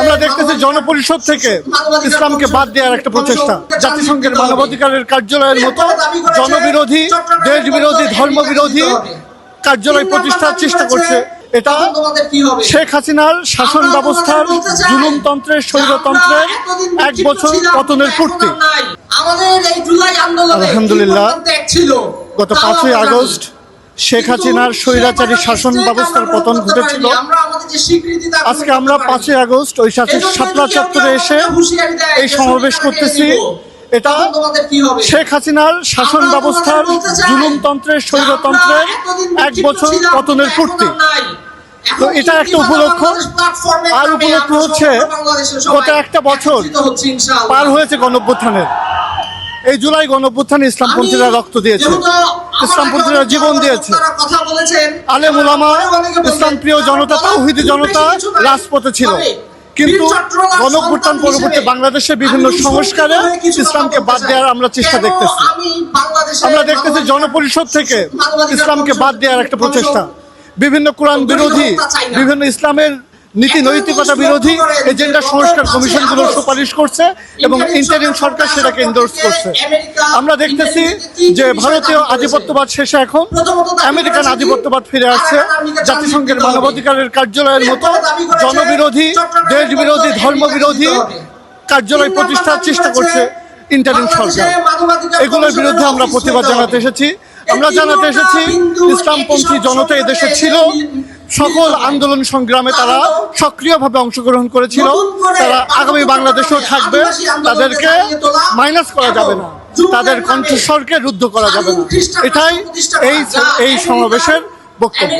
আমরা দেখতেছি জনপরিষদ থেকে ইসলামকে বাদ দেওয়ার একটা প্রচেষ্টা। জাতিসংঘের মানবাধিকারের কার্যালয়ের মতো জনবিরোধী দেশ বিরোধী ধর্ম বিরোধী কার্যালয় প্রতিষ্ঠার চেষ্টা করছে। এটা শেখ হাসিনার শাসন ব্যবস্থার জুলুমতন্ত্রের স্বৈরতন্ত্রের এক বছর পতনের পূর্তি। আলহামদুলিল্লাহ, গত পাঁচই আগস্ট শেখ হাসিনার স্বৈরাচারী শাসন ব্যবস্থার পতন ঘটেছিল। আজকে আমরা পাঁচই আগস্ট ওই সাথে শাপলা চত্বরে এসে এই সমাবেশ করতেছি এটা শেখ হাসিনার শাসন ব্যবস্থার জুলুমতন্ত্রের স্বৈরতন্ত্রের এক বছর পতনের পূর্তি তো এটা একটা উপলক্ষ। আর উপলক্ষ হচ্ছে গত একটা বছর পার হয়েছে গণঅভ্যুত্থানের এই জুলাই গণঅভ্যুত্থানে ইসলামপন্থীরা রক্ত দিয়েছে। ইসলামপন্থীরা জীবন দিয়েছে। ইসলাম প্রিয় জনতা জনতা রাজপথে ছিল। কিন্তু পরবর্তী বাংলাদেশের বিভিন্ন সংস্কারে ইসলামকে বাদ দেওয়ার আমরা চেষ্টা দেখতেছি। আমরা দেখতেছি জনপরিষদ থেকে ইসলামকে বাদ দেওয়ার একটা প্রচেষ্টা। বিভিন্ন কোরআন বিরোধী বিভিন্ন ইসলামের নীতি নৈতিকতা বিরোধী এজেন্ডা সংস্কার কমিশনগুলো সুপারিশ করছে এবং ইন্টারিম সরকার সেটাকে এন্ডোর্স করছে। আমরা দেখতেছি যে ভারতীয় আধিপত্যবাদ শেষে এখন আমেরিকান আধিপত্যবাদ ফিরে আসছে। জাতিসংঘের মানবাধিকারের কার্যালয়ের মতো জনবিরোধী দেশ বিরোধী ধর্ম বিরোধী কার্যালয় প্রতিষ্ঠার চেষ্টা করছে ইন্টারিম সরকার। এগুলোর বিরুদ্ধে আমরা প্রতিবাদ জানাতে এসেছি। আমরা জানাতে এসেছি ইসলামপন্থী জনতা এদেশে ছিল। সকল আন্দোলন সংগ্রামে তারা সক্রিয়ভাবে অংশগ্রহণ করেছিল। তারা আগামী বাংলাদেশেও থাকবে। তাদেরকে মাইনাস করা যাবে না। তাদের কণ্ঠস্বরকে রুদ্ধ করা যাবে না। এটাই এই এই সমাবেশের বক্তব্য।